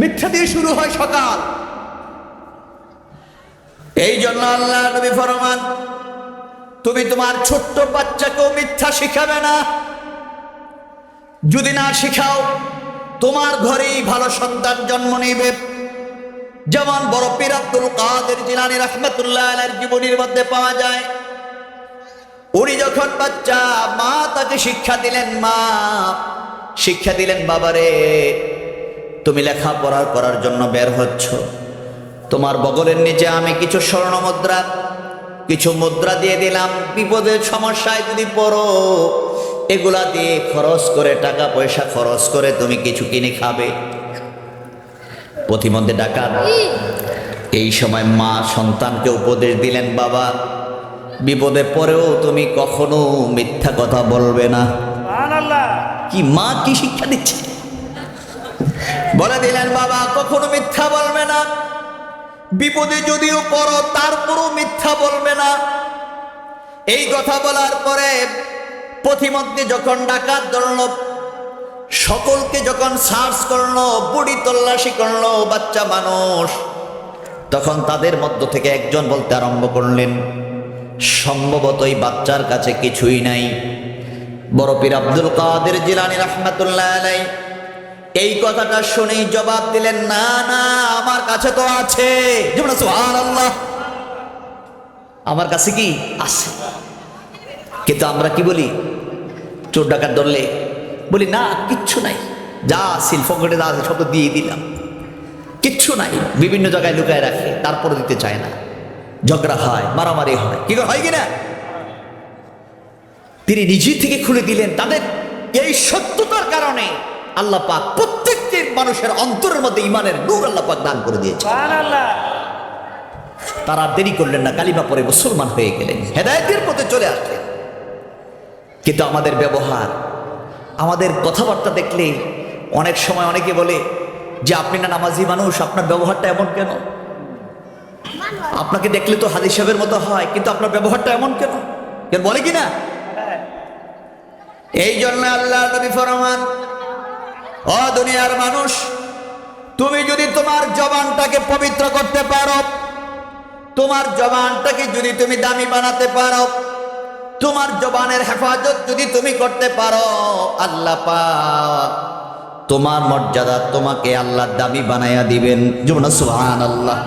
মিথ্যা দিয়ে শুরু হয় সকাল। এই জন্য আল্লাহ নবী ফরমান, তুমি তোমার ছোট্ট বাচ্চাকেও মিথ্যা শিখাবে না। যদি না শিখাও, তোমার ঘরেই ভালো সন্তান জন্ম নিবে। যেমন বড় পীর আব্দুল কাদের জিলানি রহমতুল্লাহ জীবনীর মধ্যে পাওয়া যায়, উনি যখন বাচ্চা, মা তাকে শিক্ষা দিলেন, মা শিক্ষা দিলেন, বাবারে তুমি লেখাপড়া করার জন্য বের হচ্ছ। তোমার বগলের নিচে আমি কিছু স্বর্ণ মুদ্রা কিছু মুদ্রা দিয়ে দিলাম। বিপদের সমস্যায় যদি পড়ো এগুলা দিয়ে খরচ করে টাকা পয়সা খরচ করে তুমি কিছু কিনে খাবে। প্রতিমধ্যে ডাকাত এই সময় মা সন্তানকে উপদেশ দিলেন বাবা বিপদে পরেও তুমি কখনো মিথ্যা কথা বলবে না। কি মা কি শিক্ষা দিচ্ছে? বলে দিলেন, বাবা, কখনো মিথ্যা বলবে না। বিপদে যদিও পড়ো, তারপরও মিথ্যা বলবে না। এই কথা বলার পরে পথিমধ্যে যখন ডাকাত ধরল, সকলকে যখন সার্চ করল, বুড়ি তল্লাশি করল, বাচ্চা মানুষ, তখন তাদের মধ্য থেকে একজন বলতে আরম্ভ করলেন সম্ভবত এই বাচ্চার কাছে কিছুই নাই। বড় পীর আব্দুল কাদের জিলানি রহমাতুল্লাহ আলাই এই কথাটা শুনেই জবাব দিলেন, না না, আমার কাছে তো আছে। আমার কাছে কি আছে? কিন্তু আমরা কি বলি? চোর ডাকাত ধরলে? বলি, না, কিচ্ছু নাই। যা সিল পকেটে যা আছে, সব দিয়ে দিলাম। কিচ্ছু নাই। বিভিন্ন জায়গায় লুকায় রাখে তারপরে দিতে চায় না। ঝগড়া হয়, মারামারি হয়। কি হয় কিনা তিনি নিজে থেকে খুলে দিলেন, তাদের এই সত্যতার কারণে। আল্লাহ পাক প্রত্যেকটি মানুষের অন্তরের মধ্যে ইমানের নূর আল্লাহ পাক দান করে দিয়েছে তারা দেরি করলেন না কালিমা পরে মুসলমান হয়ে গেলেন হেদায়তের পথে চলে আসলেন। কিন্তু আমাদের ব্যবহার আমাদের কথাবার্তা দেখলে অনেক সময় অনেকে বলে যে আপনি না নামাজি মানুষ আপনার ব্যবহারটা এমন কেন? আপনাকে দেখলে তো হাদিস সাহেবের মতো হয় কিন্তু আপনার ব্যবহারটা এমন কেন? কেন বলে কি না? এই জন্য আল্লাহ নবী ফরমান ও দুনিয়ার মানুষ তুমি যদি তোমার জবানটাকে পবিত্র করতে পারো তোমার জবানটাকে যদি তুমি দামি বানাতে পারো তোমার জবানের হেফাজত যদি তুমি করতে পারো আল্লাহ পাক তোমার মর্যাদা তোমাকে আল্লাহ দামি বানাইয়া দিবেন। যেমন সুহান আল্লাহ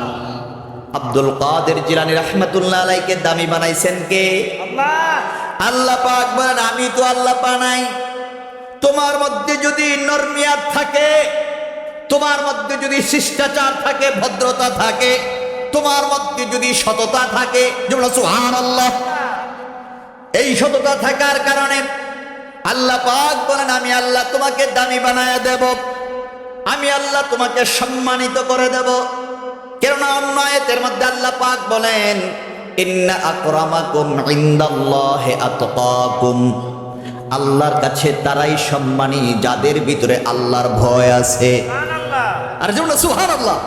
আব্দুল কাদের জিলানি রহমতুল্লাহ আলাইকে দামি বানাইছেন কে? আল্লাহ পাক বলেন আমি তো আল্লাহ বানাই। তোমার মধ্যে যদি নর্মিয়াত থাকে, তোমার মধ্যে যদি শিষ্টাচার থাকে, ভদ্রতা থাকে, তোমার মধ্যে যদি সততা থাকে যেমন সুহান আল্লাহ এই সততা থাকার কারণে আল্লাহ পাক বলেন, আমি আল্লাহ তোমাকে দামি বানায় দেব, আমি আল্লাহ তোমাকে সম্মানিত করে দেব। কেননা অন্য আয়াতের মধ্যে আল্লাহ পাক বলেন, ইন্না আকরামাকুম ইনদাল্লাহি আতকাকুম। আল্লাহর কাছে তারাই সম্মানী যাদের ভিতরে আল্লাহর ভয় আছে। আর যেমন সুবহানাল্লাহ।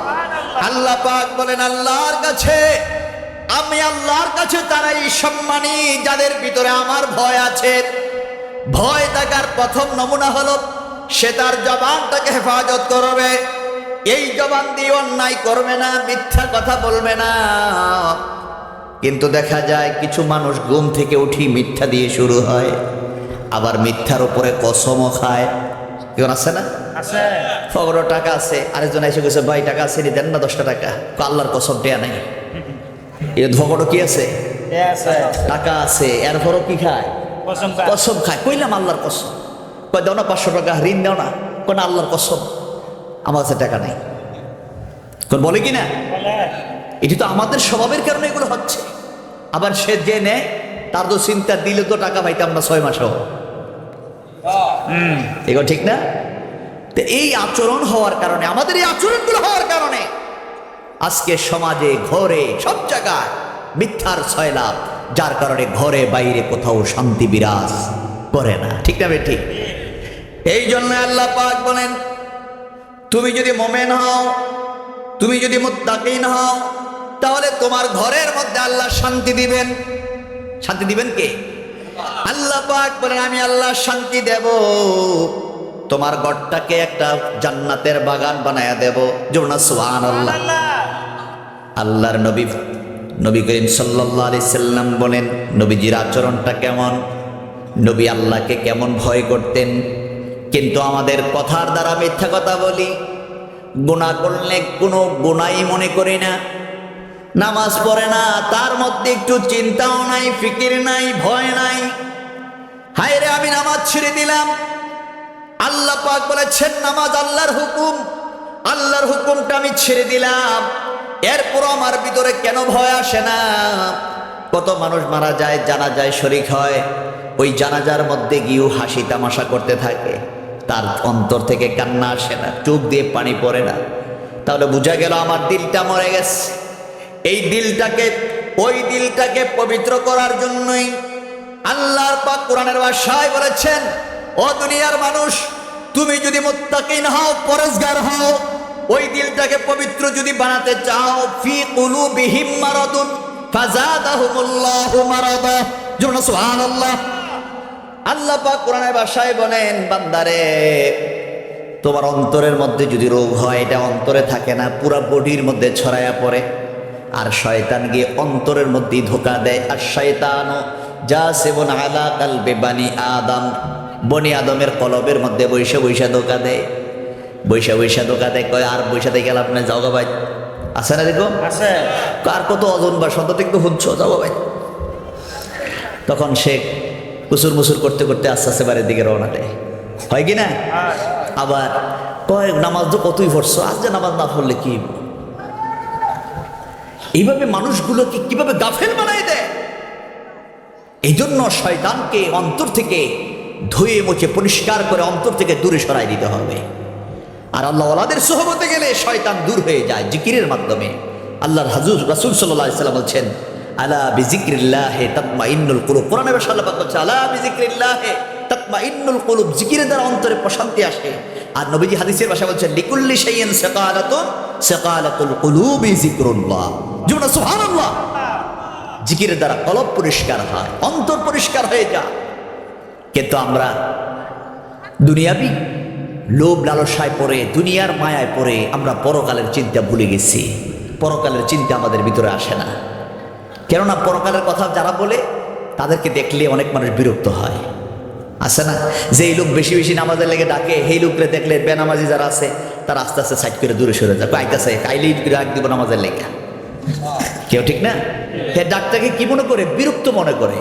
আল্লাহ পাক বলেন আল্লাহর কাছে আমি আল্লাহর কাছে তারাই সম্মানী যাদের ভিতরে আমার ভয় আছে। ভয় থাকার প্রথম নমুনা হলো সে তার জবানটাকে হেফাজত করবে। এই জবান দিয়ে অন্যায় করবে না মিথ্যা কথা বলবে না। কিন্তু দেখা যায় কিছু মানুষ ঘুম থেকে উঠি মিথ্যা দিয়ে শুরু হয়। আবার মিথ্যার উপরে কসমও খায়। কেউ আছে না? ফগরো টাকা আছে আরেকজন এসে গেছে ভাই টাকা আছে নি দেন না দশটা টাকা। আল্লাহর কসম দেয়া নাই। এ ধগড়ো কি আছে? টাকা আছে এরপরও কি খায়? কসম খায়। কইলাম আল্লাহর কসম। কয় দাও না পাঁচশো টাকা ঋণ দাও না। কোন আল্লাহর কসম। আমার কাছে টাকা নেই। কোন বলে কি না? এটি তো আমাদের স্বভাবের কারণে এগুলো হচ্ছে। আবার সে যে নেয় তার তো চিন্তা দিলে তো টাকা পাইতাম না ছয় মাসেও এগুলো ঠিক না? তো এই আচরণ হওয়ার কারণে, আমাদের এই আচরণগুলো হওয়ার কারণে আজকে সমাজে ঘরে সব জায়গায় মিথ্যার ছয়লাভ যার কারণে ঘরে বাইরে কোথাও শান্তি বিরাজ করে না। ঠিক না ঠিক এই জন্য আল্লাহ পাক বলেন, তুমি যদি মোমেন হও, তুমি যদি মুত্তাকিন হও, তাহলে তোমার ঘরের মধ্যে আল্লাহ শান্তি দিবেন। শান্তি দিবেন কে? আল্লাহ পাক বলেন, আমি আল্লাহ শান্তি দেব। তোমার গড়টাকে একটা জান্নাতের বাগান বানায়া দেব। যেমন সুহান আল্লাহ আল্লাহর নবী নবী করিম সাল্লাহ আলি সাল্লাম বলেন, নবীজির আচরণটা কেমন? নবী আল্লাহকে কেমন ভয় করতেন? কিন্তু আমাদের কথার দ্বারা মিথ্যা কথা বলি। গুণা করলে কোনো গুণাই মনে করি না। নামাজ পড়ে না, তার মধ্যে একটু চিন্তাও নাই, ফিকির নাই, ভয় নাই। হায় রে আমি নামাজ ছেড়ে দিলাম। আল্লাহ পাক বলেছেন, নামাজ আল্লাহর হুকুম। আল্লাহর হুকুমটা আমি ছেড়ে দিলাম। এরপর আমার ভিতরে কেন ভয় আসে না? কত মানুষ মারা যায় জানা যায় শরিক হয়। ওই জানাজার মধ্যে গিয়েও হাসি তামাশা করতে থাকে। তার অন্তর থেকে কান্না আসে না, চোখ দিয়ে পানি পড়ে না। তাহলে বোঝা গেল আমার দিলটা মরে গেছে। এই দিলটাকে, ওই দিলটাকে পবিত্র করার জন্যই আল্লাহর পাক কোরআনের ভাষায় বলেছেন, ও দুনিয়ার মানুষ, তুমি যদি মুত্তাকিন হও, পরেশগার হও, ওই দিলটাকে পবিত্র যদি বানাতে চাও, ফি কুলুবিহিম মারাদুন ফাজাদাহুমুল্লাহু মারাদা। জোরে সুবহানাল্লাহ। আল্লাহ পাক কোরআনের ভাষায় বলেন, বান্দারে, তোমার অন্তরের মধ্যে যদি রোগ হয়, এটা অন্তরে থাকে না, পুরা বডির মধ্যে ছড়ায়া পড়ে। আর শয়তান গিয়ে অন্তরের মধ্যেই ধোকা দেয়। আর শয়তান যা সেবন আলা কালবে বানি আদম বনি আদমের কলবের মধ্যে বৈশা বৈশা ধোকা দেয়। বৈশা বৈশা ধোকা দেয় কয় আর বৈশা দিয়ে গেলাম না যাও গো ভাই। আছে না দেখো? আছে। কার কত অজন বা সন্তত একটু হুঁচ্ছ ভাই। তখন সে কুসুর মুসুর করতে করতে আস্তে আস্তে বাড়ির দিকে রওনা দেয়। হয় কি না? আবার কয় নামাজ তো কতই পড়ছো? আজ যে নামাজ না পড়লে কি এইভাবে মানুষগুলোকে কীভাবে গাফেল বানাই দেয়? এই জন্য শয়তানকে অন্তর থেকে ধুয়ে মুছে, পরিষ্কার করে অন্তর থেকে দূরে সরাই দিতে হবে। আর আল্লাহ সহবতে গেলে শয়তান দূর হয়ে যায় জিকিরের মাধ্যমে। আল্লাহর হাজুর রাসুল সাল্লাহ সাল্লাম বলছেন, আলা বিজিক্রিল্লাহে তাতমা ইন্নুল কুলুব। কোরআনে সাল্লাহ বলছে আলা বিজিক্রিল্লাহে তাতমা ইন্নুল কুলুব। জিকিরের দ্বারা অন্তরে প্রশান্তি আসে। আর নবীজি হাদিসের ভাষা বলছেন, লিকুল্লি শাইইন সাকালাতুন সাকালাতুল কুলুবি জিক্রুল্লাহ যেমন সুবহানাল্লাহ। জিকিরের দ্বারা কলব পরিষ্কার হয়, অন্তর পরিষ্কার হয়ে যায়। কিন্তু আমরা দুনিয়াবি লোভ লালসায় পড়ে, দুনিয়ার মায়ায় পড়ে আমরা পরকালের চিন্তা ভুলে গেছি। পরকালের চিন্তা আমাদের ভিতরে আসে না। কেননা পরকালের কথা যারা বলে, তাদেরকে দেখলে অনেক মানুষ বিরক্ত হয়। আসে না? যে এই লোক বেশি বেশি নামাজের লেগে ডাকে, সেই লোকরে দেখলে বেনামাজি যারা আছে, তারা আস্তে আস্তে সাইড করে দূরে সরে যায়। আইতাছে, কাইলেই ডাক দিব নামাজের লেগে। কেউ ঠিক না? হে ডাকটাকে কি মনে করে? বিরক্ত মনে করে।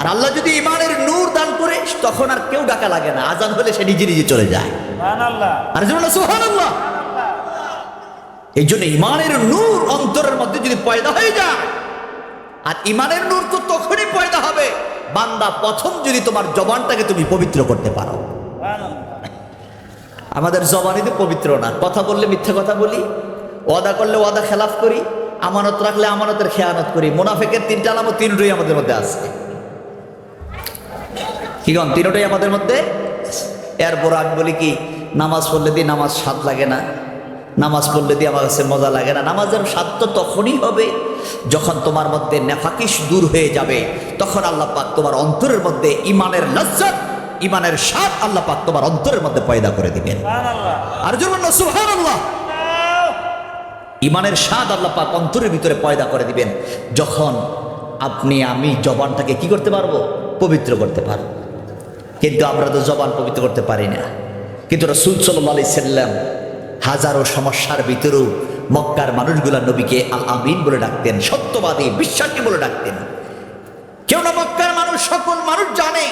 আর আল্লাহ যদি ইমানের নূর দান করে তখন আর কেউ ডাকা লাগে না। আজান হলে সে নিজে নিজে চলে যায়। আর সুবহানাল্লাহ। এই জন্য ইমানের নূর অন্তরের মধ্যে যদি পয়দা হয়ে যায় আর ইমানের নূর তো তখনই পয়দা হবে বান্দা প্রথম যদি তোমার জবানটাকে তুমি পবিত্র করতে পারো। আমাদের জবানই তো পবিত্র না। কথা বললে মিথ্যা কথা বলি ওয়াদা করলে ওয়াদা খেলাফ করি আমানত রাখলে আমানতের খেয়ানত করি। মুনাফেকের তিনটা আলামত তিনটাই আমাদের মধ্যে আছে। কি কন? তিনটাই আমাদের মধ্যে এরপর আমি বলি কি নামাজ পড়লে দিয়ে নামাজ স্বাদ লাগে না। নামাজ পড়লে দিয়ে আমার কাছে মজা লাগে না। নামাজের স্বাদ তো তখনই হবে যখন তোমার মধ্যে নেফাকিস দূর হয়ে যাবে। তখন আল্লাহ পাক তোমার অন্তরের মধ্যে ইমানের লজ্জত ইমানের স্বাদ আল্লাহ পাক তোমার অন্তরের মধ্যে পয়দা করে দিবেন। আল্লাহ আর যেমন সুবহানাল্লাহ। ইমানের স্বাদ আল্লাহ পাক অন্তরের ভিতরে পয়দা করে দিবেন। যখন আপনি, আমি জবানটাকে কি করতে পারব? পবিত্র করতে পারব। কিন্তু আমরা তো জবান পবিত্র করতে পারি না। কিন্তু রসুল সাল্লাহ আলি সাল্লাম হাজারো সমস্যার ভিতরেও মক্কার মানুষগুলা নবীকে আল আমিন বলে ডাকতেন, সত্যবাদী, বিশ্বাসী বলে ডাকতেন। কেউ না মক্কার মানুষ, সকল মানুষ জানে।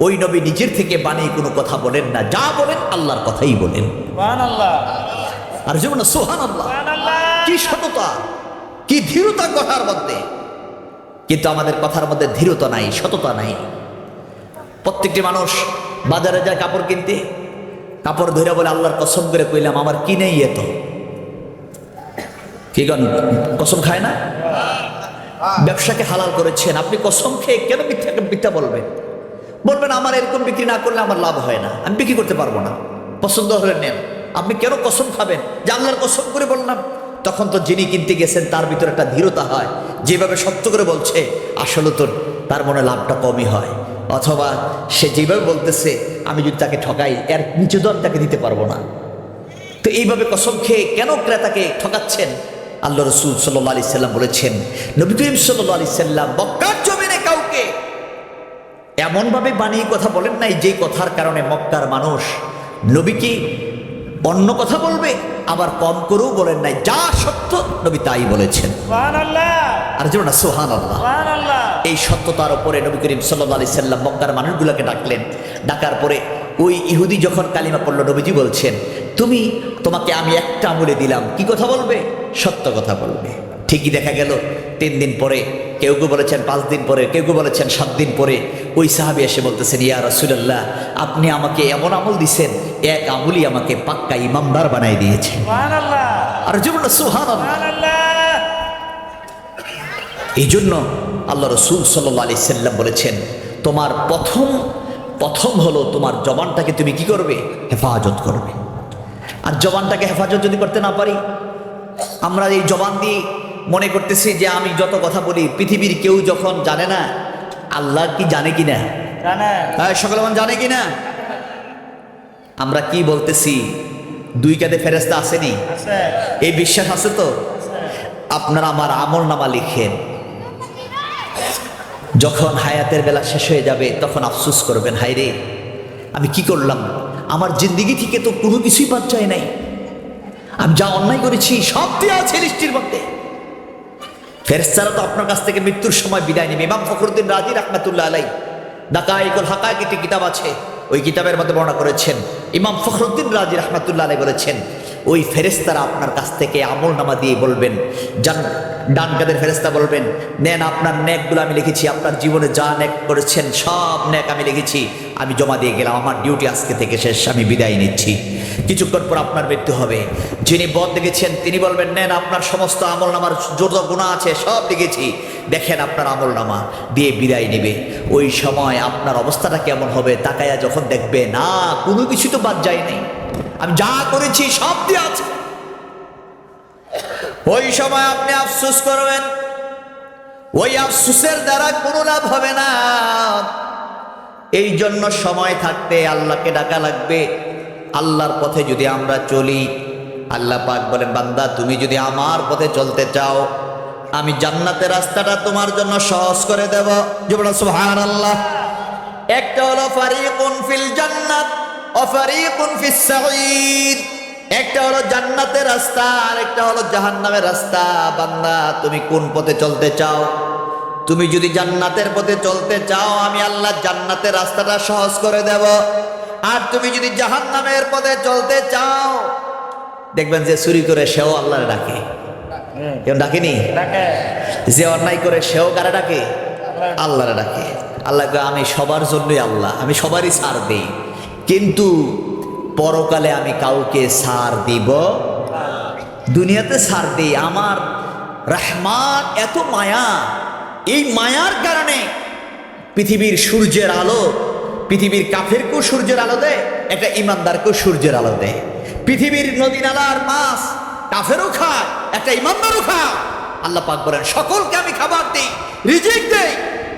ওই নবী নিজের থেকে বানিয়ে কোনো কথা বলেন না। যা বলেন আল্লাহর কথাই বলেন। আল্লাহ আর যেমন সোহান আল্লাহ কি সততা, কি ধীরতা কথার মধ্যে। কিন্তু আমাদের কথার মধ্যে ধীরতা নাই, সততা নাই। প্রত্যেকটি মানুষ বাজারে যায় কাপড় কিনতে, কাপড় ধরে বলে, আল্লাহর কসম করে কইলাম, আমার কি নেই এত? কি গন কসম খায় না? ব্যবসাকে হালাল করেছেন, আপনি কসম খেয়ে কেন মিথ্যা মিথ্যা বলবেন? বলবেন, আমার এরকম বিক্রি না করলে আমার লাভ হয় না, আমি বিক্রি করতে পারব না। পছন্দ হলে নেন। আপনি কেন কসম খাবেন? যে আল্লাহর কসম করে বললাম। তখন তো যিনি কিনতে গেছেন, তার ভিতরে একটা ধীরতা হয়। যেভাবে সত্য করে বলছে, আসলে তো তার মনে লাভটা কমই হয়। অথবা সে যেভাবে বলতেছে, আমি যদি তাকে ঠকাই, এর নিচে দর তাকে দিতে পারব না। তো এইভাবে কসম খেয়ে কেন ক্রেতাকে ঠকাচ্ছেন? আল্লাহ রসুল সাল্লাহ আলি সাল্লাম বলেছেন, নবী করিম সাল্লাহ আলি সাল্লাম মক্কার জমিনে কাউকে এমনভাবে বানিয়ে কথা বলেন নাই যে কথার কারণে মক্কার মানুষ নবীকে অন্য কথা বলবে আবার কম করেও বলেন নাই। যা সত্য নবী তাই বলেছেন। আর যেমন না সোহান আল্লাহ এই সত্যতার উপরে নবী করিম সাল্লাহ আলি সাল্লাম মক্কার মানুষগুলোকে ডাকলেন। ডাকার পরে ওই ইহুদি যখন কালিমা পড়ল নবীজি বলছেন তুমি তোমাকে আমি একটা আমলে দিলাম। কি কথা বলবে? সত্য কথা বলবে। ঠিকই দেখা গেল। তিন দিন পরে কেউ কেউ বলেছেন পাঁচ দিন পরে কেউ কেউ বলেছেন সাত দিন পরে। ওই সাহাবি এসে বলতেছেন ইয়া রসুল্লাহ আপনি আমাকে এমন আমল দিছেন এক আমলই আমাকে পাক্কা ইমামদার বানাই দিয়েছে। আর যেমন সুহান এই জন্য আল্লাহ রসুল সাল্লাহ আলি সাল্লাম বলেছেন তোমার প্রথম প্রথম হলো তোমার জবানটাকে তুমি কি করবে? হেফাজত করবে। আর জবানটাকে হেফাজত যদি করতে না পারি আমরা এই জবান দিয়ে মনে করতেছি যে আমি যত কথা বলি পৃথিবীর কেউ যখন জানে না আল্লাহ কি জানে কি না হ্যাঁ সকলে জানে কি না আমরা কি বলতেছি? দুই কাঁধে ফেরেস্তা আসেনি? এই বিশ্বাস আছে তো? আপনারা আমার আমল নামা লিখেন। যখন হায়াতের বেলা শেষ হয়ে যাবে তখন আফসুস করবেন হায় রে আমি কি করলাম? আমার জিন্দিগি থেকে তো কোনো কিছুই বাদ যায় নাই। আমি যা অন্যায় করেছি সব দেওয়া আছে লিস্টির মধ্যে। ফেরেস্তারা তো আপনার কাছ থেকে মৃত্যুর সময় বিদায় নেবে। ইমাম ফখরুদ্দিন রাজি রহমাতুল্লাহ আলাই দাকাইকুল হাকাইক একটি কিতাব আছে, ওই কিতাবের মধ্যে বর্ণনা করেছেন। ইমাম ফখরুদ্দিন রাজি রহমাতুল্লাহ আলাই বলেছেন, ওই ফেরেস্তারা আপনার কাছ থেকে আমল নামা দিয়ে বলবেন, যান ডান কাদের ফেরেস্তা বলবেন, নেন আপনার নেকগুলো আমি লিখেছি, আপনার জীবনে যা নেক করেছেন সব নেক আমি লিখেছি। আমি জমা দিয়ে গেলাম, আমার ডিউটি আজকে থেকে শেষ, আমি বিদায় নিচ্ছি। কিছুক্ষণ পর আপনার মৃত্যু হবে। যিনি বদ দেখেছেন, তিনি বলবেন, নেন, আপনার সমস্ত আমল নামার যত গুণা আছে, সব দেখেছি। দেখেন আপনার আমল নামা, দিয়ে বিদায় নেবে। ওই সময় আপনার অবস্থাটা কেমন হবে, তাকায়া যখন দেখবে, না, কোনো কিছু তো বাদ যায় নাই। আমি যা করেছি, সব দিয়ে আছে। ওই সময় আপনি আফসোস করবেন। ওই আফসোসের দ্বারা কোনো লাভ হবে না। এই জন্য সময় থাকতে আল্লাহকে ডাকা লাগবে। আল্লাহর পথে যদি আমরা চলি, আল্লাহ পাক বলেন, বান্দা, তুমি যদি আমার পথে চলতে চাও, আমি জান্নাতের রাস্তাটা তোমার জন্য সহজ করে দেব। যেমন সুহান আল্লাহ একটা হলো, ফারিকুন ফিল জান্নাত, ও ফারিকুন ফিস সাঈদ একটা হলো, জান্নাতের রাস্তা আর একটা হলো, জাহান্নামের রাস্তা। বান্দা, তুমি কোন পথে চলতে চাও? তুমি যদি জান্নাতের পথে চলতে চাও আমি আল্লাহ জান্নাতের রাস্তাটা সহজ করে দেব। আর তুমি যদি জাহান্নামের পথে চলতে চাও দেখবেন যে চুরি করে সেও আল্লাহরে ডাকে। কেউ ডাকেনি? যে অন্যায় করে সেও কারে ডাকে? আল্লাহরে ডাকে। আল্লাহ আমি সবার জন্যই আল্লাহ আমি সবারই ছাড় দিই। কিন্তু পরকালে আমি কাউকে সার দিব দুনিয়াতে সার দিই। আমার রহমান এত মায়া এই মায়ার কারণে পৃথিবীর সূর্যের আলো, পৃথিবীর কাফের কাফেরকেও সূর্যের আলো দেয়, একটা ইমানদারকেও সূর্যের আলো দেয়। পৃথিবীর নদী নালার মাছ কাফেরও খায়, একটা ইমানদারও খায়। আল্লাহ পাক বলেন, সকলকে আমি খাবার দিই, রিজিক দেই।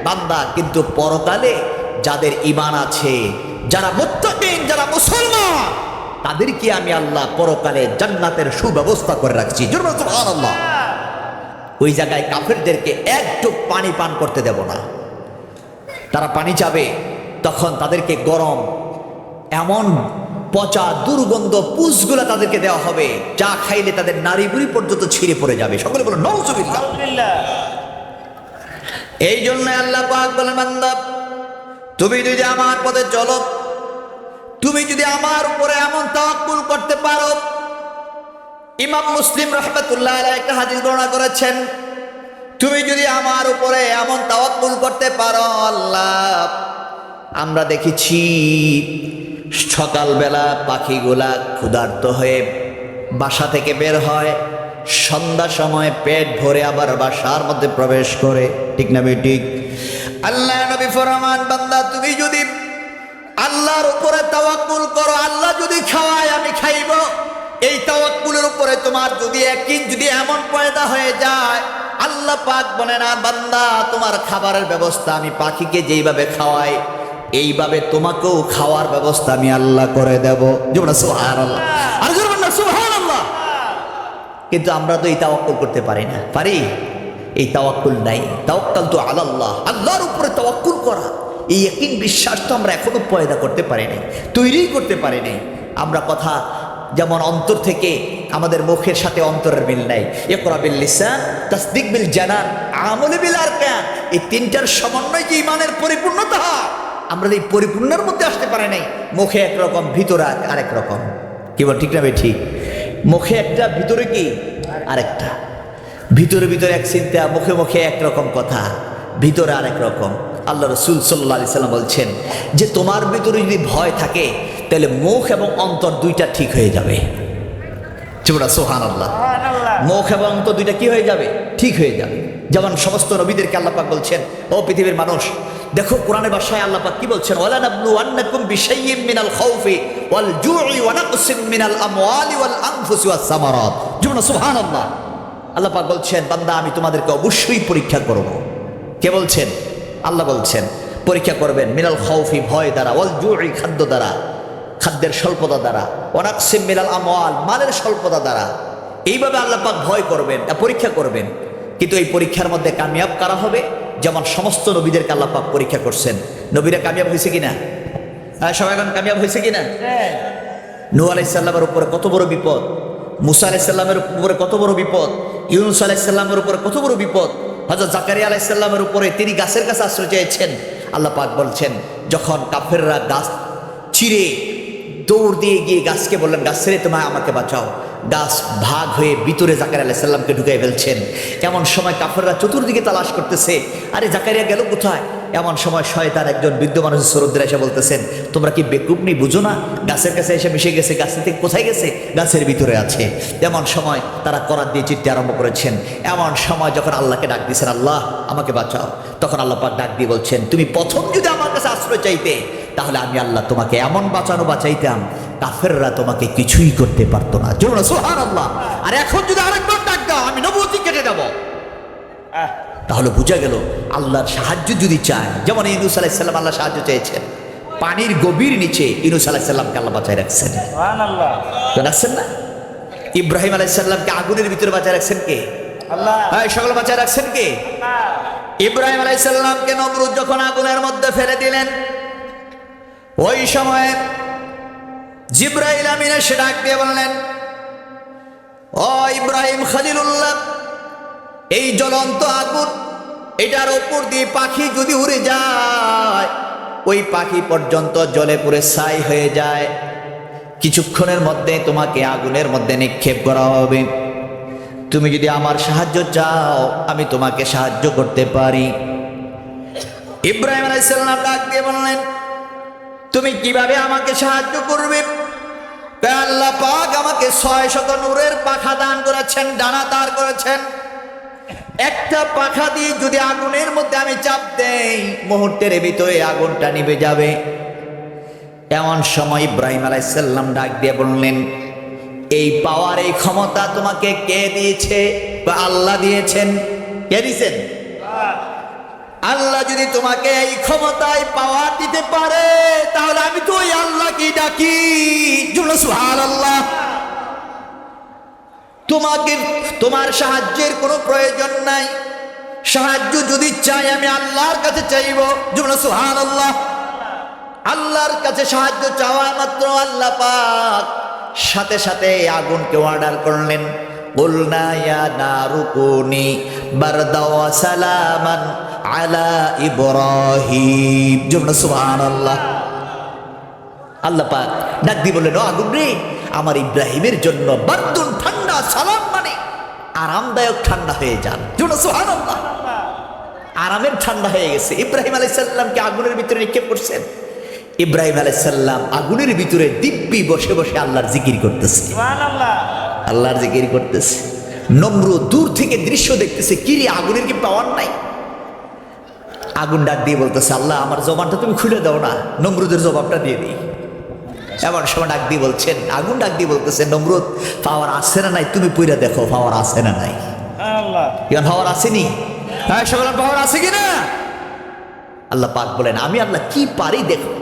বান্দা কিন্তু পরকালে যাদের ইমান আছে, যারা মুত্তাকিন, যারা মুসলমান, তাদেরকে আমি আল্লাহ পরকালে জান্নাতের সুব্যবস্থা করে রাখছি। জোরে বলো সুবহানাল্লাহ। ওই জায়গায় কাফেরদেরকে একটু পানি পান করতে দেব না। তারা পানি চাবে তখন তাদেরকে গরম এমন পচা দুর্গন্ধ পুষগুলা তাদেরকে দেওয়া হবে যা খাইলে তাদের নারী বুড়ি পর্যন্ত ছিঁড়ে পড়ে যাবে। সকলে বলো নৌজবিল্লা এই জন্য আল্লাহ পাক বলে তুমি যদি আমার পথে চলো তুমি যদি আমার উপরে এমন তাওয়াক্কুল করতে পারো ইমাম মুসলিম রহমতুল্লাহ একটা হাদিস বর্ণনা করেছেন, তুমি যদি আমার উপরে এমন তাওয়াক্কুল করতে পারো, আল্লাহ, আমরা দেখেছি সকালবেলা পাখিগুলা ক্ষুধার্ত হয়ে বাসা থেকে বের হয়, সন্ধ্যা সময় পেট ভরে আবার বাসার মধ্যে প্রবেশ করে। ঠিক না ঠিক? আল্লাহ নবী ফরমান, বান্দা, তুমি যদি আল্লাহর উপরে তাওয়াক্কুল করো, আল্লাহ যদি খাওয়ায়, আমি খাইব। এই তাওয়াক্কুলের উপরে তোমার যদি একদিন যদি এমন পয়দা হয়ে যায়, আল্লাহ পাক বলে না বান্দা, তোমার খাবারের ব্যবস্থা আমি পাখিকে যেইভাবে খাওয়াই, এইভাবে তোমাকেও খাওয়ার ব্যবস্থা আমি আল্লাহ করে দেব। যেমন আল্লাহ কিন্তু আমরা তো এই তাওয়াক্কুল করতে পারি না। পারি? এই তাওয়াক্কুল নাই। তাওয়াক্কাল তো আল্লাহ আল্লাহর উপরে তাওয়াক্কুল করা। এই একই বিশ্বাস তো আমরা এখনও পয়দা করতে পারি নাই তৈরি করতে পারি নাই। আমরা কথা যেমন অন্তর থেকে আমাদের মুখের সাথে অন্তরের মিল নাই। একরা বিল লিসান, তাসদিক বিল জানান, আমলে বিল আরকান। এই তিনটার সমন্বয় যে ইমানের পরিপূর্ণতা? হয় আমরা এই পরিপূর্ণের মধ্যে আসতে পারি নাই। মুখে একরকম ভিতরে আরেক রকম। কি বল, ঠিক না ভাই? ঠিক। মুখে একটা, ভিতরে কি? আরেকটা। ভিতরে ভিতরে এক চিন্তা, মুখে মুখে একরকম কথা। ভিতরে আরেক রকম। আল্লাহ রসুল সাল্লাহ আলি সাল্লাম বলছেন যে তোমার ভিতরে যদি ভয় থাকে তাহলে মুখ এবং অন্তর দুইটা ঠিক হয়ে যাবে। চোরা সোহান আল্লাহ মুখ এবং অন্তর দুইটা কি হয়ে যাবে? ঠিক হয়ে যাবে। যেমন সমস্ত নবীদেরকে আল্লাপাক বলছেন ও পৃথিবীর মানুষ দেখো কোরআনের ভাষায় আল্লাপাক কি বলছেন? ওয়ালা নাবলু আন্নাকুম বিশাইয়্যিম মিনাল খাউফি ওয়াল জু'i ওয়া নাকসিম মিনাল আমওয়ালি ওয়াল আনফুসি ওয়াস সামারাত। যেমন সুবহানাল্লাহ। আল্লাপাক বলছেন বান্দা আমি তোমাদেরকে অবশ্যই পরীক্ষা করব। কে বলছেন? আল্লাহ বলছেন পরীক্ষা করবেন মিনাল খাউফি ভয় দ্বারা ওয়াল জু'i খাদ্য দ্বারা। খাদ্যের স্বল্পতা দ্বারা। অনাকসিম মিনাল আমওয়াল, মালের স্বল্পতা দ্বারা। এইভাবে আল্লাপাক ভয় করবেন পরীক্ষা করবেন। কিন্তু এই পরীক্ষার মধ্যে কামিয়াব কারা হবে? যেমন সমস্ত নবীদেরকে আল্লাপাক পরীক্ষা করছেন। নবীরা কামিয়াব হয়েছে কিনা? হ্যাঁ সবাই এখন কামিয়াব হয়েছে কিনা? নূ আলাইসাল্লামের উপরে কত বড় বিপদ? মুসা আলাইসাল্লামের উপরে কত বড় বিপদ? ইউনুস আলাইসাল্লামের উপরে কত বড় বিপদ? হজরত জাকারিয়া আলাইসাল্লামের উপরে তিনি গাছের কাছে আশ্রয় চেয়েছেন। আল্লাহ পাক বলছেন, যখন কাফেররা গাছ চিরে দৌড় দিয়ে গিয়ে গাছকে বললেন গাছ ছেড়ে তোমায় আমাকে বাঁচাও। গাছ ভাগ হয়ে ভিতরে জাকারিয়া আলাইসাল্লামকে ঢুকাই ফেলছেন। এমন সময় কাফেররা চতুর্দিকে তালাশ করতেছে, আরে, জাকারিয়া গেল কোথায়? এমন সময় শয়তান একজন বৃদ্ধ মানুষের সরুদ্দের এসে বলতেছেন, তোমরা কি বেকুব নেই, বুঝো না? গাছের কাছে এসে মিশে গেছে, গাছ থেকে কোথায় গেছে? গাছের ভিতরে আছে। এমন সময় তারা করার দিয়ে চিঠি আরম্ভ করেছেন। এমন সময় যখন আল্লাহকে ডাক দিয়েছেন, আল্লাহ, আমাকে বাঁচাও। তখন আল্লাহ পাক ডাক দিয়ে বলছেন, তুমি প্রথম যদি আমার কাছে আশ্রয় চাইতে তাহলে আমি আল্লাহ তোমাকে এমন বাঁচানো বাঁচাইতাম কাফেররা তোমাকে কিছুই করতে পারতো না। জোর সোহান আল্লাহ আর এখন যদি আরেকবার ডাক দাও আমি নবতী কেটে দেবো। তাহলে বোঝা গেল আল্লাহর সাহায্য যদি চায় যেমন ইনুস আলাইসাল্লাম আল্লাহ সাহায্য চেয়েছেন পানির গভীর নিচে ইনুস আলাইসাল্লামকে আল্লাহ বাঁচায় রাখছেন। রাখছেন না? ইব্রাহিম আলাইসাল্লামকে আগুনের ভিতরে বাঁচায় রাখছেন কে? হ্যাঁ সকল বাঁচায় রাখছেন কে? ইব্রাহিম আলাইসাল্লামকে নমরুদ যখন আগুনের মধ্যে ফেলে দিলেন ওই সময় জিব্রাহিল আমিন এসে ডাক দিয়ে বললেন, ও ইব্রাহিম খালিলুল্লাহ, এই জ্বলন্ত আগুন, এটার ওপর দিয়ে পাখি যদি উড়ে যায়, ওই পাখি পর্যন্ত জলে পুরে ছাই হয়ে যায়। কিছুক্ষণের মধ্যে তোমাকে আগুনের মধ্যে নিক্ষেপ করা হবে। তুমি যদি আমার সাহায্য চাও, আমি তোমাকে সাহায্য করতে পারি। ইব্রাহিম আলাইসাল্লাম ডাক দিয়ে বললেন তুমি কীভাবে আমাকে সাহায্য করবে? আল্লাহ পাক আমাকে ছয় শত নূরের পাখা দান করেছেন, ডানা তার করেছেন। একটা পাখা দিয়ে যদি আগুনের মধ্যে আমি চাপ দেই, মুহূর্তের ভিতরে আগুনটা নিভে যাবে। এমন সময় ইব্রাহিম আলাইসাল্লাম ডাক দিয়ে বললেন, এই পাওয়ার, এই ক্ষমতা তোমাকে কে দিয়েছে বা আল্লাহ দিয়েছেন? কে দিয়েছেন? আল্লাহ যদি তোমাকে এই ক্ষমতায় পাওয়ার দিতে পারে, তাহলে আমি তো ওই আল্লাহকে ডাকি। সুহান আল্লাহ তোমাকে, তোমার সাহায্যের কোনো প্রয়োজন নাই। সাহায্য যদি চাই, আমি আল্লাহর কাছে চাইব। যেমন সুহান আল্লাহ আল্লাহর কাছে সাহায্য চাওয়া মাত্র আল্লাহ পাক। সাথে সাথে আগুনকে অর্ডার করলেন। قلنا يا نار كوني بردا وسلاما على إبراهيم جملة سبحان الله আল্লাহ পাক ডাক দিয়ে বললেন ও আগুন রে আমার ইব্রাহিমের জন্য বার্দুন ঠান্ডা সালাম মানে আরামদায়ক ঠান্ডা হয়ে যান জোনা সুবহানাল্লাহ আরামের ঠান্ডা হয়ে গেছে ইব্রাহিম আলাইসাল্লামকে আগুনের ভিতরে নিক্ষেপ করছেন ইব্রাহিম আলাইসাল্লাম আগুনের ভিতরে দিব্যি বসে বসে আল্লাহর জিকির করতেছে আল্লাহর যে জিকির করতেছে। নম্র দূর থেকে দৃশ্য দেখতেছে কি রে আগুনের কি পাওয়ার নাই? আগুন ডাক দিয়ে বলতেছে আল্লাহ আমার জবানটা তুমি খুলে দাও না নমরুদের জবাবটা দিয়ে দিই। এমন সময় ডাক দিয়ে বলছেন আগুন ডাক দিয়ে বলতেছে নমরুদ পাওয়ার আছে না নাই? তুমি পুইরা দেখো পাওয়ার আছে না নাই? আল্লাহ। ইমান হওয়ার আসেনি হ্যাঁ সকল পাওয়ার আছে কি না? আল্লাহ পাক বলেন আমি আল্লাহ কি পারি দেখো?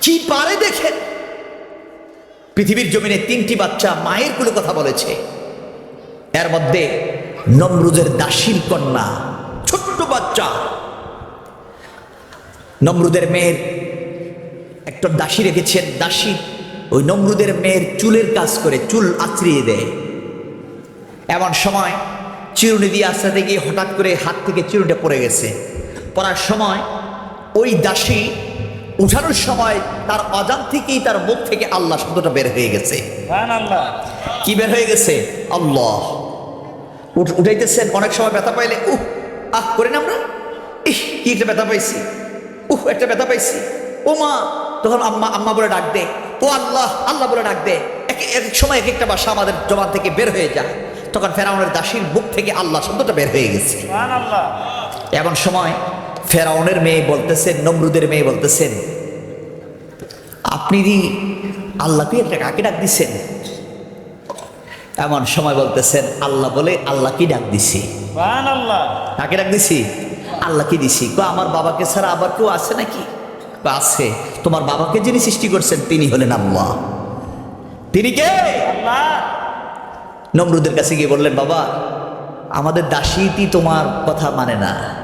কি পারে দেখে পৃথিবীর জমিনে তিনটি বাচ্চা মায়ের কুলে কথা বলেছে। এর মধ্যে নমরুদের দাসীর কন্যা, ছোট্ট বাচ্চা। নমরুদের মেয়ের একটা দাসী রেখেছেন দাসী ওই নমরুদের মেয়ের চুলের কাজ করে, চুল আছড়িয়ে দেয়। এমন সময় চিরুনি দিয়ে আস্তে গিয়ে হঠাৎ করে হাত থেকে চিরুনিটা পড়ে গেছে। পড়ার সময় ওই দাসী উঠানোর সময় তার অজান থেকেই তার মুখ থেকে আল্লাহ শব্দটা বের হয়ে গেছে। কি বের হয়ে গেছে? আল্লাহ। উঠাইতেছেন অনেক সময় ব্যথা পাইলে উহ আহ করি না আমরা? ইহ কি একটা ব্যথা পাইছি। উহ একটা ব্যথা পাইছি। ও মা তখন আম্মা আম্মা বলে ডাক দে। ও আল্লাহ আল্লাহ বলে ডাক দে। এক এক সময় এক একটা বাসা আমাদের জবান থেকে বের হয়ে যায়। তখন ফেরাউনের দাসীর মুখ থেকে আল্লাহ শব্দটা বের হয়ে গেছে। এমন সময় ফেরাউনের মেয়ে বলতেছেন নমরুদের মেয়ে বলতেছেন আপনি আল্লাহকে একটা কাকে ডাক দিছেন? এমন সময় বলতেছেন আল্লাহ বলে আল্লাহ কি ডাক দিছি। কাকে ডাক দিছি? আল্লাহ কি দিছি আমার বাবাকে ছাড়া আবার কেউ আছে নাকি? আছে। তোমার বাবাকে যিনি সৃষ্টি করছেন তিনি হলেন আল্লাহ। তিনি কে? আল্লাহ। নমরুদের কাছে গিয়ে বললেন বাবা আমাদের দাসীটি তোমার কথা মানে না।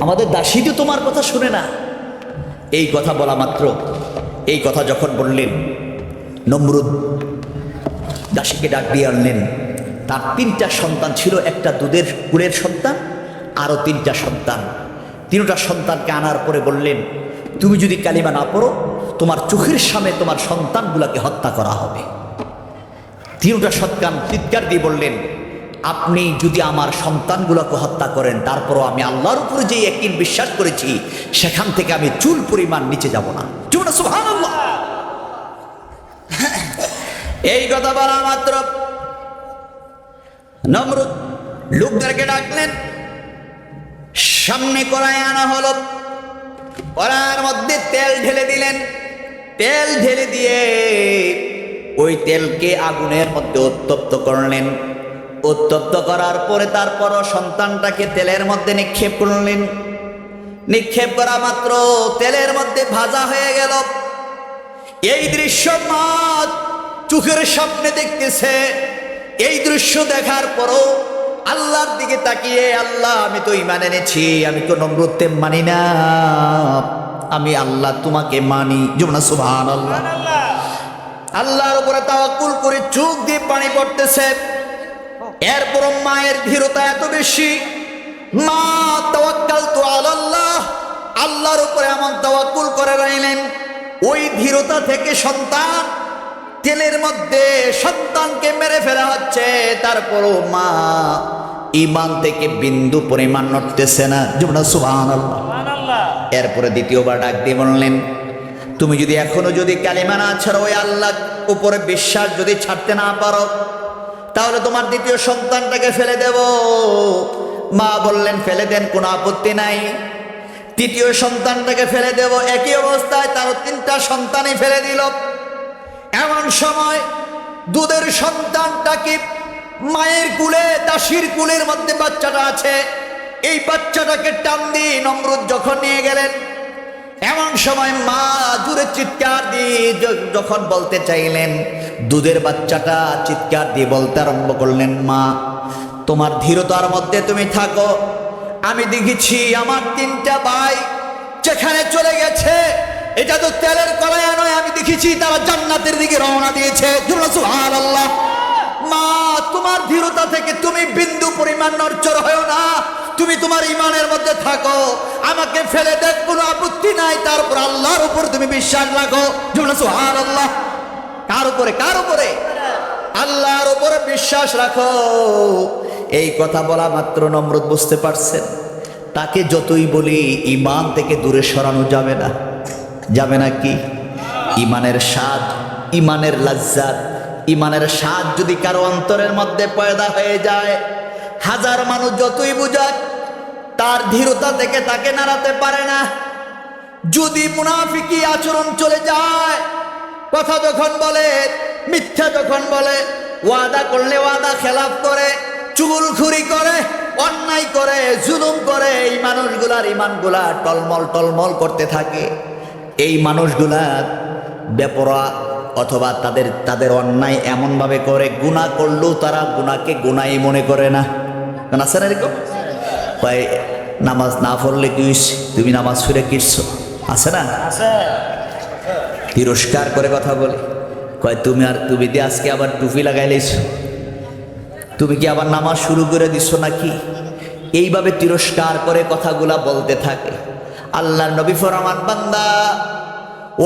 আমাদের দাসীটি তোমার কথা শুনে না। এই কথা বলা মাত্র। এই কথা যখন বললেন, নমরুদ দাসীকে ডাক দিয়ে আনলেন। তার তিনটা সন্তান ছিল, একটা দুধের কুড়ের সন্তান, আরও তিনটা সন্তান। তিনটা সন্তানকে আনার পরে বললেন, তুমি যদি কালিমা না পড়ো, তোমার চোখের সামনে তোমার সন্তানগুলোকে হত্যা করা হবে। তিনটা সন্তান চিৎকার দিয়ে বললেন আপনি যদি আমার সন্তানগুলোকে হত্যা করেন, তারপরও আমি আল্লাহর উপরে যে একদিন বিশ্বাস করেছি, সেখান থেকে আমি চুল পরিমাণ নিচে যাব না। চুল এই কথা বলা মাত্র। নমরুদ লোকদেরকে ডাকলেন। সামনে কড়াই আনা হলো। কড়ার মধ্যে তেল ঢেলে দিলেন। তেল ঢেলে দিয়ে ওই তেলকে আগুনের মধ্যে উত্তপ্ত করলেন। উত্তপ্ত করার পরে তারপরও সন্তানটাকে তেলের মধ্যে নিক্ষেপ করলেন। নিক্ষেপ করা মাত্র তেলের মধ্যে ভাজা হয়ে গেল। এই দৃশ্য মা চোখের সামনে দেখতেছে। এই দৃশ্য দেখার পরও আল্লাহর দিকে তাকিয়ে আল্লাহ আমি তো ইমান এনেছি আমি তো নম্রতে মানি না। আমি আল্লাহ তোমাকে মানি। যেমন সুভান আল্লাহ আল্লাহ আল্লাহর উপরে তাওয়াক্কুল করে চোখ দিয়ে পানি পড়তেছে। এরপর মায়ের ধীরতা এত বেশি। মা তাওয়াক্কাল তো আল্লাহ আল্লাহর উপরে এমন তাওয়াক্কুল করে রইলেন ওই ধীরতা থেকে সন্তান তেলের মধ্যে সন্তানকে মেরে ফেলা হচ্ছে। তারপরও মা ইমান থেকে বিন্দু পরিমাণ নড়তেছে না। যেমন আল্লাহ এরপরে দ্বিতীয়বার ডাক দিয়ে বললেন তুমি যদি এখনও যদি কালিমা না ছাড়ো ওই আল্লাহ উপরে বিশ্বাস যদি ছাড়তে না পারো তাহলে তোমার দ্বিতীয় সন্তানটাকে ফেলে দেব। মা বললেন, ফেলে দেন, কোনো আপত্তি নাই। তৃতীয় সন্তানটাকে ফেলে দেব। একই অবস্থায় তার তিনটা সন্তানই ফেলে দিল। এমন সময় দুধের সন্তানটাকে মায়ের কুলে, দাসির কুলের মধ্যে বাচ্চাটা আছে। এই বাচ্চাটাকে টান দিয়ে নমরুদ যখন নিয়ে গেলেন, এমন সময় মা জুড়ে চিৎকার দিয়ে যখন বলতে চাইলেন দুধের বাচ্চাটা চিৎকার দিয়ে বলতে আরম্ভ করলেন, মা, তোমার ধীরতার মধ্যে তুমি থাকো। আমি দেখেছি আমার তিনটা ভাই যেখানে চলে গেছে। এটা তো তেলের কলায় নয়, আমি দেখেছি তারা জান্নাতের দিকে রওনা দিয়েছে। আল্লাহ মা, তোমার ধীরতা থেকে তুমি বিন্দু পরিমাণ নড়চড় হয় না। তুমি তোমার ইমানের মধ্যে থাকো। আমাকে ফেলে দেখ, কোনো আপত্তি নাই। তারপর আল্লাহর উপর তুমি বিশ্বাস রাখো। আল্লাহ কার উপরে কার উপরে? আল্লাহর উপরে বিশ্বাস রাখো। এই কথা বলা মাত্র নম্রত বুঝতে পারছেন। তাকে যতই বলি ইমান থেকে দূরে সরানো যাবে না। যাবে না কি? ইমানের স্বাদ ইমানের লাজ্জাত ইমানের স্বাদ যদি কারও অন্তরের মধ্যে পয়দা হয়ে যায়, হাজার মানুষ যতই বুঝাক, তার ধীরতা থেকে তাকে নাড়াতে পারে না। যদি মুনাফিকি আচরণ চলে যায় কথা যখন বলে, মিথ্যা যখন বলে, ওয়াদা করলে ওয়াদা, খেলাফ করে চুগুলখুরি করে, অন্যায় করে, জুলুম করে, এই মানুষগুলার ইমানগুলা টলমল টলমল করতে থাকে। এই মানুষগুলা বেপরা অথবা তাদের তাদের অন্যায় এমনভাবে করে গুণা করলেও তারা গুণাকে গুণাই মনে করে না। আছে না এরকম? নামাজ না পড়লে কি তুমি নামাজ ফিরে কিসছো আছে না? আছে। তিরস্কার করে কথা বলে। কয়, তুমি আর, তুমি দিয়ে আজকে আবার টুপি লাগাই লাইছো, তুমি কি আবার নামাজ শুরু করে দিছো নাকি? এইভাবে তিরস্কার করে কথাগুলা বলতে থাকে। আল্লাহ নবী ফরমান, বান্দা,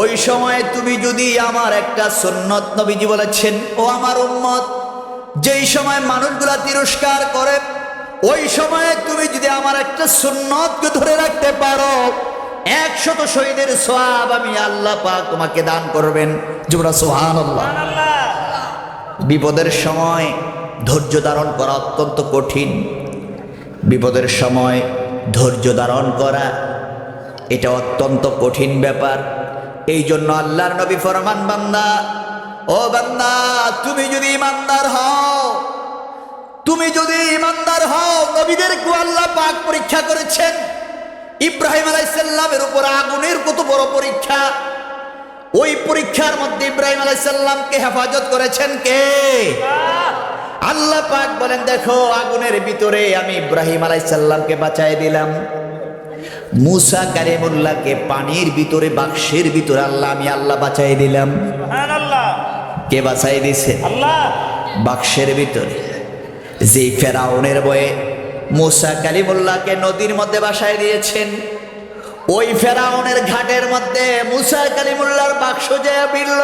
ওই সময় তুমি যদি আমার একটা সুন্নত নবীজি বলেছেন, ও আমার উম্মত, যেই সময় মানুষগুলা তিরস্কার করে, ওই সময়ে তুমি যদি আমার একটা সুন্নতকে ধরে রাখতে পারো একশত শহীদের সোয়াব আমি আল্লাহ পাক তোমাকে দান করবেন। যেমন সোহান বিপদের সময় ধৈর্য ধারণ করা অত্যন্ত কঠিন। বিপদের সময় ধৈর্য ধারণ করা, এটা অত্যন্ত কঠিন ব্যাপার। এই জন্য আল্লাহর নবী ফরমান, বান্দা, ও বান্দা, তুমি যদি ইমানদার হও, তুমি যদি ইমানদার হও নবীদেরকে আল্লাহ পাক পরীক্ষা করেছেন। ইব্রাহিম আলাইসাল্লামের উপর আগুনের কত বড় পরীক্ষা? ওই পরীক্ষার মধ্যে ইব্রাহিম আলাইসাল্লামকে হেফাজত করেছেন কে? আল্লাহ পাক বলেন দেখো আগুনের ভিতরে আমি ইব্রাহিম আলাইসাল্লামকে বাঁচাই দিলাম। মুসা কারিমুল্লাহকে পানির ভিতরে বাক্সের ভিতরে আল্লাহ আমি আল্লাহ বাঁচাই দিলাম। কে বাঁচাই দিছে? আল্লাহ। বাক্সের ভিতরে। যে ফেরাউনের বয়ে মুসা কালিমুল্লাহকে নদীর মধ্যে বাসায় দিয়েছেন ওই ফেরাউনের ঘাটের মধ্যে মুসা কালিমুল্লাহর বাক্স যে বিরল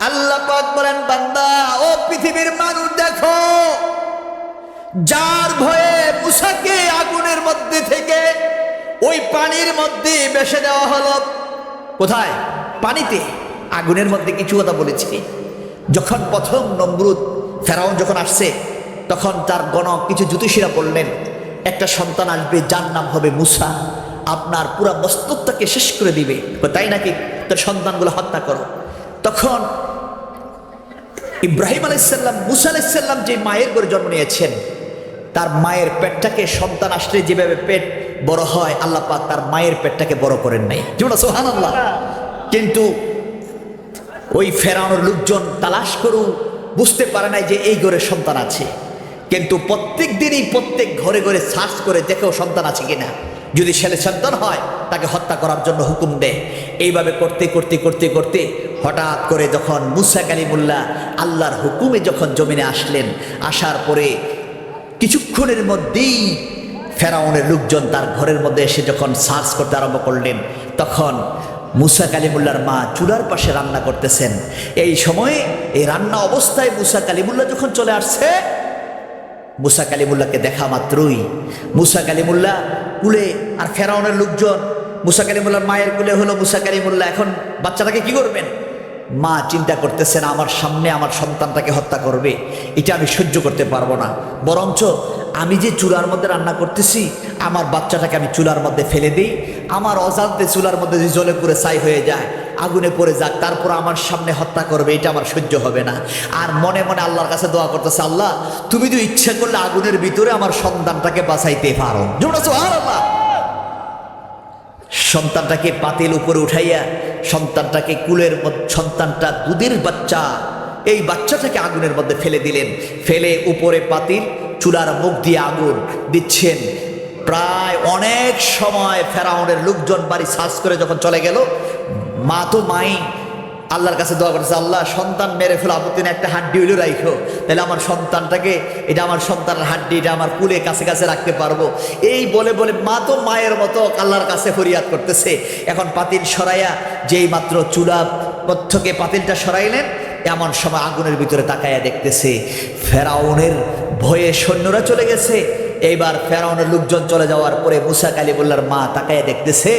আল্লাহ পাক বলেন, বান্দা, ও পৃথিবীর মানুষ দেখো, যার ভয়ে মুসাকে আগুনের মধ্যে থেকে ওই পানির মধ্যে বেসে দেওয়া হলো। কোথায়? পানিতে। আগুনের মধ্যে কিছু কথা বলেছি। যখন প্রথম নমরুদ ফেরাউন যখন আসছে তখন তার গণক কিছু জ্যোতিষীরা বললেন, একটা সন্তান আসবে, যার নাম হবে মুসা। আপনার পুরা মস্তকটাকে শেষ করে দিবে। তাই নাকি তার সন্তানগুলো হত্যা করো? তখন ইব্রাহিম আলাইসাল্লাম মুসা আলাইসাল্লাম যে মায়ের করে জন্ম নিয়েছেন, তার মায়ের পেটটাকে সন্তান আসলে যেভাবে পেট বড় হয়, আল্লাহ পাক তার মায়ের পেটটাকে বড় করেন নাই। সোহান আল্লাহ কিন্তু ওই ফেরানোর লোকজন তালাশ করু বুঝতে পারে নাই যে এই ঘরে সন্তান আছে। কিন্তু প্রত্যেক দিনই প্রত্যেক ঘরে ঘরে সার্চ করে দেখেও সন্তান আছে কিনা। যদি ছেলে সন্তান হয়, তাকে হত্যা করার জন্য হুকুম দেয় এইভাবে করতে করতে করতে করতে হঠাৎ করে যখন মুসা কালিমুল্লাহ আল্লাহর হুকুমে যখন জমিনে আসলেন, আসার পরে কিছুক্ষণের মধ্যেই ফেরাউনের লোকজন তার ঘরের মধ্যে এসে যখন সার্চ করতে আরম্ভ করলেন, তখন মুসা কালিমুল্লার মা চুলার পাশে রান্না করতেছেন। এই সময়ে এই রান্না অবস্থায় মুসা কালিমুল্লাহ যখন চলে আসছে মুসা কালিমুল্লাহকে দেখা মাত্রই। মুসা কালিমুল্লাহ কুলে আর ফেরাউনের লোকজন, মুসা কালিমুল্লার মায়ের কুলে হলো মুসা কালিমুল্লাহ। এখন বাচ্চাটাকে কি করবেন? মা চিন্তা করতেছেন আমার সামনে আমার সন্তানটাকে হত্যা করবে, এটা আমি সহ্য করতে পারব না। বরঞ্চ আমি যে চুলার মধ্যে রান্না করতেছি, আমার বাচ্চাটাকে আমি চুলার মধ্যে ফেলে দিই, আমার অজান্তে চুলার মধ্যে যে জলে পুরে ছাই হয়ে যায় আগুনে পড়ে যাক, তারপর আমার সামনে হত্যা করবে, এটা আমার সহ্য হবে না। আর মনে মনে আল্লাহর কাছে দোয়া করতেছে, আল্লাহ, তুমি তো ইচ্ছা করলে আগুনের ভিতরে আমার সন্তানটাকে বাঁচাইতে পারো। সন্তানটাকে পাতিল উপরে উঠাইয়া সন্তানটাকে কুলের সন্তানটা দুধের বাচ্চা, এই বাচ্চাটাকে আগুনের মধ্যে ফেলে দিলেন। ফেলে উপরে পাতিল, চুলার মুখ দিয়ে আগুন দিচ্ছেন। প্রায় অনেক সময় ফেরাউনের লোকজন বাড়ি সার্চ করে যখন চলে গেল মা তো মাই। আল্লাহর কাছে দোয়া করেছে আল্লাহ, সন্তান মেরে ফেলো আপত্তি না একটা হাড্ডি হইলে রাখো তাহলে আমার সন্তানটাকে, এটা আমার সন্তানের হাড্ডি, এটা আমার কুলে কাছে কাছে রাখতে পারব। এই বলে বলে মা তো মায়ের মতো আল্লাহর কাছে ফরিয়াদ করতেছে। এখন পাতিল সরাইয়া, যেই মাত্র চুলা থেকে পাতিলটা সরাইলেন, এমন সময় আগুনের ভিতরে তাকাইয়া দেখতেছে, ফেরাউনের ভয়ে সৈন্যরা চলে গেছে। এইবার ফেরাউনের লোকজন চলে যাওয়ার পরে মুসা কালিমুল্লার মা তাকায় দেখতেছে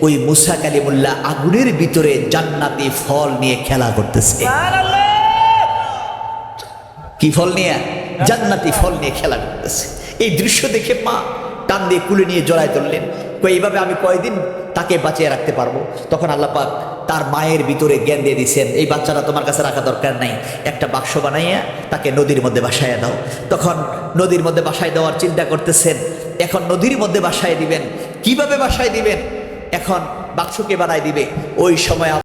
ওই মুসা কালিমুল্লা আগুনের ভিতরে জান্নাতি ফল নিয়ে খেলা করতেছে। কি ফল নিয়ে? জান্নাতি ফল নিয়ে খেলা করতেছে। এই দৃশ্য দেখে মা টান দিয়ে কুলে নিয়ে জড়ায় কই, এইভাবে আমি কয়দিন তাকে বাঁচিয়ে রাখতে পারব? তখন আল্লাহ পাক তার মায়ের ভিতরে জ্ঞান দিয়ে দিচ্ছেন, এই বাচ্চাটা তোমার কাছে রাখা দরকার নাই। একটা বাক্স বানাইয়া তাকে নদীর মধ্যে বাসায় দাও। তখন নদীর মধ্যে বাসায় দেওয়ার চিন্তা করতেছেন, এখন নদীর মধ্যে বাসায় দিবেন, কীভাবে বাসায় দিবেন? এখন বাক্সকে বানায় দিবে। ওই সময়